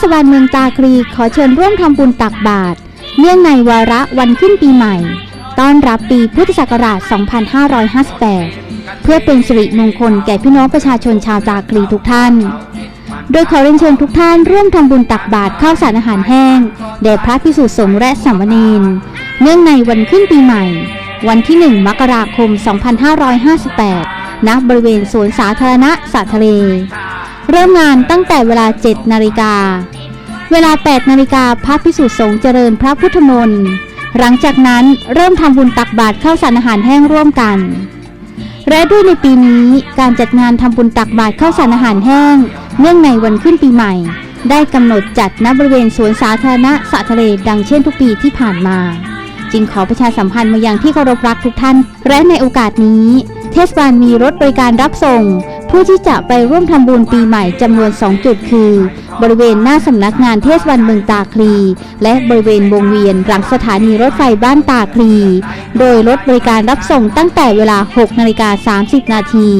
ศบาลเมืองตาคลีขอเชิญร่วมทำบุญตักบาตรเนื่องในวาระวันขึ้นปีใหม่ ต้อนรับปีพุทธศักราช 2558 เพื่อเป็นสิริมงคลแก่พี่น้องประชาชนชาวตาคลีทุกท่าน โดยขอเรียนเชิญทุกท่านร่วมทำบุญตักบาตรข้าวสารอาหารแห้งแด่พระพิสุสงฆ์และสามเณรเนื่องในวันขึ้นปีใหม่ วันที่ 1 มกราคม 2558 ณ บริเวณสวนสาธารณะสระทะเล เริ่มงานตั้งแต่เวลา 7 นาฬิกา เวลา 8 นาฬิกาพระพิสุสงฆ์เจริญพระพุทธมนต์หลังจากนั้นเริ่มทำบุญตักบาตรข้าวสารอาหารแห้งร่วมกัน และด้วยในปีนี้การจัดงานทำบุญตักบาตรข้าวสารอาหารแห้ง เนื่องในวันขึ้นปีใหม่ ได้กำหนดจัดณบริเวณสวนสาธารณะสะทะเลดังเช่นทุกปีที่ผ่านมา จึงขอประชาสัมพันธ์มายังที่เคารพรักทุกท่าน และในโอกาสนี้ เทศบาลมีรถบริการรับส่ง ผู้ที่จะไปร่วมทำบุญปีใหม่จำนวน 2 จุดคือ บริเวณหน้าสำนักงานเทศบาลเมืองตาคลี และบริเวณวงเวียนหลังสถานีรถไฟบ้านตาคลี โดยรถบริการรับส่งตั้งแต่เวลา 6 นาฬิกา 30 นาที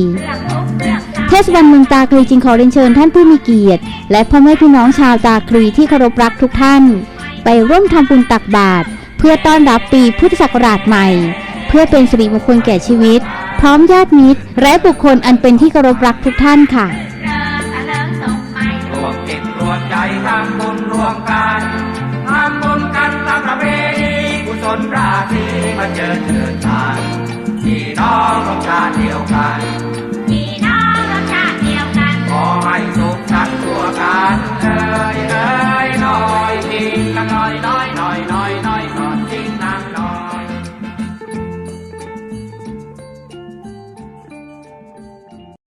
เทศบาลเมืองตาคลีจึงขอเรียนเชิญท่านผู้มีเกียรติ และพ่อแม่พี่น้องชาวตาคลีที่เคารพรักทุกท่าน ไปร่วมทำบุญตักบาตรเพื่อต้อนรับปีพุทธศักราชใหม่ เพื่อเป็นสิริมงคลแก่ชีวิต พร้อมญาติมิตร และบุคคลอันเป็นที่เคารพรักทุกท่านค่ะรวมจิตรวมใจทำบุญรวมกันทำบุญกันตามประเพณีกุศลราตรีมาเจอเจอกันพี่น้องของชาติเดียวกันพี่น้อง